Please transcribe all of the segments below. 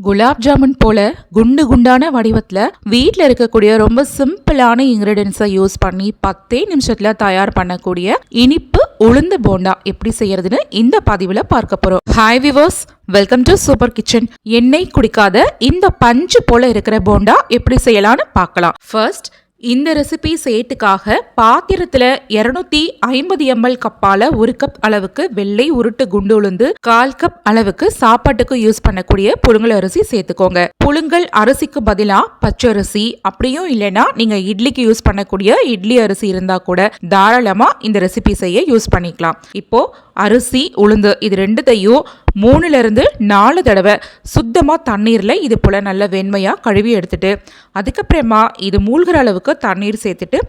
குலாப் ஜாமுன் போல குண்டு குண்டான வடிவத்தில் வீட்டில் இருக்கக்கூடிய ரொம்ப சிம்பிளான இன்க்ரீடியன்ஸை யூஸ் பண்ணி பத்தே நிமிஷத்தில் தயார் பண்ணக்கூடிய இனிப்பு உளுந்து போண்டா எப்படி செய்யறதுன்னு இந்த பதிவில் பார்க்க போகிறோம் hi viewers welcome to super kitchen எண்ணெய் குடிக்காத இந்த பஞ்சு போல இருக்கிற போண்டா எப்படி செய்யலாம்னு பார்க்கலாம். ஃபர்ஸ்ட் இந்த ரெசிபி சேட்டுக்காக பாத்திரத்தில் இருநூத்தி ஐம்பது எம்எல் கப்பால ஒரு கப் அளவுக்கு வெள்ளை உருட்டு குண்டு உளுந்து கால் கப் அளவுக்கு சாப்பாட்டுக்கு யூஸ் பண்ணக்கூடிய புழுங்கல் அரிசி சேர்த்துக்கோங்க. புழுங்கல் அரிசிக்கு பதிலாக பச்சரிசி அப்படியும் இல்லைன்னா நீங்க இட்லிக்கு யூஸ் பண்ணக்கூடிய இட்லி அரிசி இருந்தா கூட தாராளமா இந்த ரெசிபி செய்ய யூஸ் பண்ணிக்கலாம். இப்போ அரிசி உளுந்து இது ரெண்டுத்தையும் மூணுலேருந்து நாலு தடவை சுத்தமாக தண்ணீரில் இது போல் நல்ல வெண்மையாக கழுவி எடுத்துட்டு அதுக்கப்புறமா இது மூழ்கிற அளவுக்கு தண்ணீர் சேர்த்துட்டு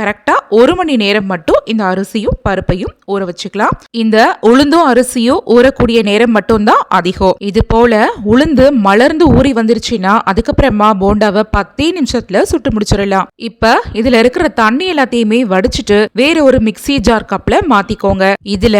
கரெக்டாக ஒரு மணி நேரம் மட்டும் இந்த அரிசியும் பருப்பையும் ஊற வச்சுக்கலாம். இந்த உளுந்தும் அரிசியும் ஊறக்கூடிய நேரம் மட்டும்தான் அதிகம். இது போல உளுந்து மலர்ந்து ஊறி வந்துருச்சுன்னா அதுக்கப்புறமா போண்டாவை பத்தே நிமிஷத்துல சுட்டு முடிச்சிடலாம். இப்ப இதுல இருக்கிற தண்ணி எல்லாத்தையுமே வடிச்சிட்டு வேற ஒரு மிக்சி ஜார் கப்ல மாத்திக்கோங்க. இதுல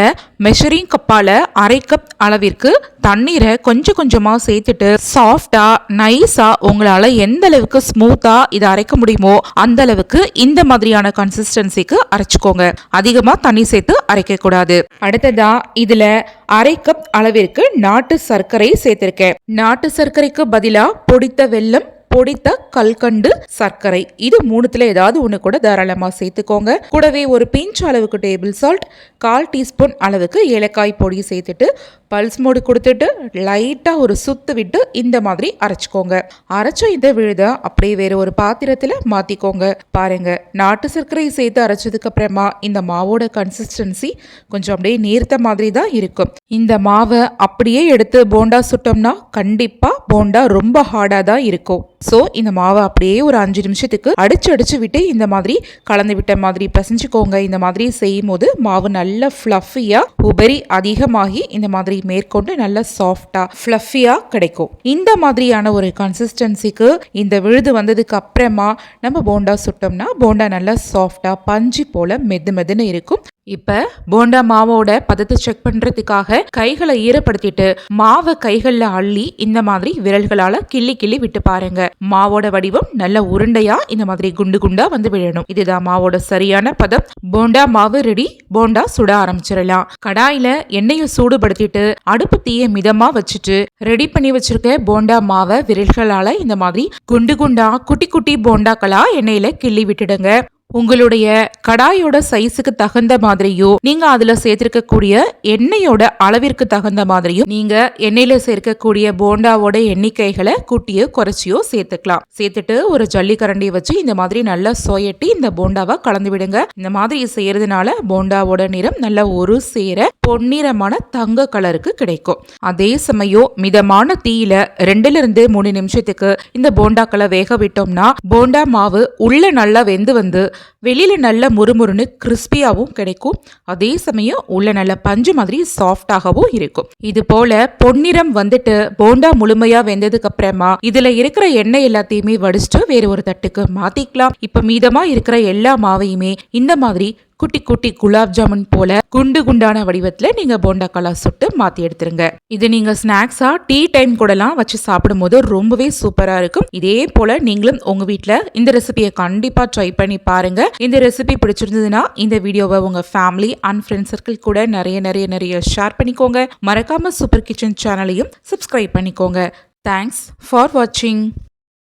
மெஷரிங் கப்பால அரை கப் அளவிற்கு தண்ணீரை கொஞ்சம் கொஞ்சமா சேர்த்துட்டு சாஃப்டா நைஸா உங்களால எந்த அளவுக்கு ஸ்மூத்தா இதை அரைக்க முடியுமோ அந்த அளவுக்கு இந்த மாதிரியான கன்சிஸ்டன்சிக்கு அரைச்சுக்கோங்க. அதிகமா தண்ணி சேர்த்து அரைக்க கூடாது அடுத்ததா இதுல அரை கப் அளவிற்கு நாட்டு சர்க்கரை சேர்த்திருக்கேன். நாட்டு சர்க்கரைக்கு பதிலா பொடித்த வெல்லம் பொடித்த கல்கண்டு சர்க்கரை. இது மூணுத்துல ஏதாவது ஒன்று கூட தாராளமாக சேர்த்துக்கோங்க. கூடவே ஒரு பிஞ்ச் அளவுக்கு டேபிள் சால்ட் கால் டீஸ்பூன் அளவுக்கு ஏலக்காய் பொடி சேர்த்துட்டு பல்ஸ் மோடு கொடுத்துட்டு லைட்டாக ஒரு சுத்து விட்டு இந்த மாதிரி அரைச்சிக்கோங்க. அரைச்ச இந்த விழுத அப்படியே வேற ஒரு பாத்திரத்தில் மாற்றிக்கோங்க பாருங்க நாட்டு சர்க்கரை சேர்த்து அரைச்சதுக்கு அப்புறமா இந்த மாவோட கன்சிஸ்டன்சி கொஞ்சம் அப்படியே நீர்த்த மாதிரி தான் இருக்கும். இந்த மாவை அப்படியே எடுத்து போண்டா சுட்டோம்னா கண்டிப்பாக போண்டா ரொம்ப ஹார்டாக தான் இருக்கும். ஸோ இந்த மாவை அப்படியே ஒரு அஞ்சு நிமிஷத்துக்கு அடிச்சு அடிச்சு விட்டு இந்த மாதிரி கலந்து விட்ட மாதிரி பிசைஞ்சுக்கோங்க இந்த மாதிரி செய்யும் போது மாவு நல்லா ஃப்ளஃபியாக உபரி அதிகமாகி இந்த மாதிரி மேற்கொண்டு நல்லா சாஃப்டாக ஃப்ளஃபியாக கிடைக்கும். இந்த மாதிரியான ஒரு கன்சிஸ்டன்சிக்கு இந்த விழுது வந்ததுக்கு அப்புறமா நம்ம போண்டா சுட்டோம்னா போண்டா நல்லா சாஃப்டாக பஞ்சு போல மெது மெதுன்னு இருக்கும். இப்போ போண்டா மாவோட பதத்தை செக் பண்ணுறதுக்காக கைகளை ஈரப்படுத்திட்டு மாவை கைகளில் அள்ளி இந்த மாதிரி விரல்களால் கிள்ளி கிள்ளி விட்டு பாருங்க. மாவோட வடிவம் நல்ல உருண்டையா இந்த மாதிரி குண்டு குண்டா வந்து விழணும். இதுதான் மாவோட சரியான பதம். போண்டா மாவு ரெடி போண்டா சுட ஆரம்பிச்சிடலாம். கடாயில எண்ணெயை சூடுபடுத்திட்டு அடுப்பு தீயை மிதமா வச்சுட்டு ரெடி பண்ணி வச்சிருக்க போண்டா மாவை விரல்களால இந்த மாதிரி குண்டு குண்டா குட்டி குட்டி போண்டாக்களா எண்ணெயில கிள்ளி விட்டுடுங்க. உங்களுடைய கடாயோட சைஸுக்கு தகுந்த மாதிரியோ நீங்க அதுல சேர்த்திருக்கக்கூடிய எண்ணெயோட அளவிற்கு தகுந்த மாதிரியும் நீங்க எண்ணெயில சேர்க்கக்கூடிய போண்டாவோட எண்ணிக்கைகளை கூட்டியோ குறைச்சியோ சேர்த்துக்கலாம். சேர்த்துட்டு ஒரு ஜல்லிக்கரண்டியை வச்சு இந்த மாதிரி நல்லா சோயட்டி இந்த போண்டாவை கலந்து விடுங்க. இந்த மாதிரி செய்யறதுனால போண்டாவோட நிறம் நல்ல ஒரு சேர பொன்னிறமான தங்க கலருக்கு கிடைக்கும். அதே சமயம் மிதமான தீயில ரெண்டுல இருந்து மூணு நிமிஷத்துக்கு இந்த போண்டாக்களை வேக விட்டோம்னா போண்டா மாவு உள்ள நல்லா வெந்து வந்து வெளியில் நல்ல முறுமுறுன்னு கிறிஸ்பியாகவும் கிடைக்கும். அதே சமயம் உள்ள நல்ல பஞ்சு மாதிரி சாஃப்டாகவும் இருக்கும். இது போல பொன்னிறம் வந்துட்டு போண்டா முழுமையா வெந்ததுக்கு அப்புறமா இதுல இருக்கிற எண்ணெய் எல்லாத்தையுமே வடிச்சிட்டு வேற ஒரு தட்டுக்கு மாத்திக்கலாம். இப்ப மீதமா இருக்கிற எல்லா மாவையுமே இந்த மாதிரி குட்டி குட்டி குலாப் ஜாமுன் போல குண்டு குண்டான வடிவத்தில் நீங்கள் போண்டாக்கலா சுட்டு மாற்றி எடுத்துருங்க. இது நீங்கள் ஸ்நாக்ஸாக டீ டைம் கூடலாம் வச்சு சாப்பிடும்போது ரொம்பவே சூப்பராக இருக்கும். இதே போல் நீங்களும் உங்கள் வீட்டில் இந்த ரெசிபியை கண்டிப்பாக ட்ரை பண்ணி பாருங்க. இந்த ரெசிபி பிடிச்சிருந்ததுன்னா இந்த வீடியோவை உங்கள் ஃபேமிலி அண்ட் ஃப்ரெண்ட் சர்க்கிள் கூட நிறைய நிறைய நிறைய ஷேர் பண்ணிக்கோங்க. மறக்காம சூப்பர் கிச்சன் சேனலையும் சப்ஸ்கிரைப் பண்ணிக்கோங்க. தேங்க்ஸ் ஃபார் வாட்சிங்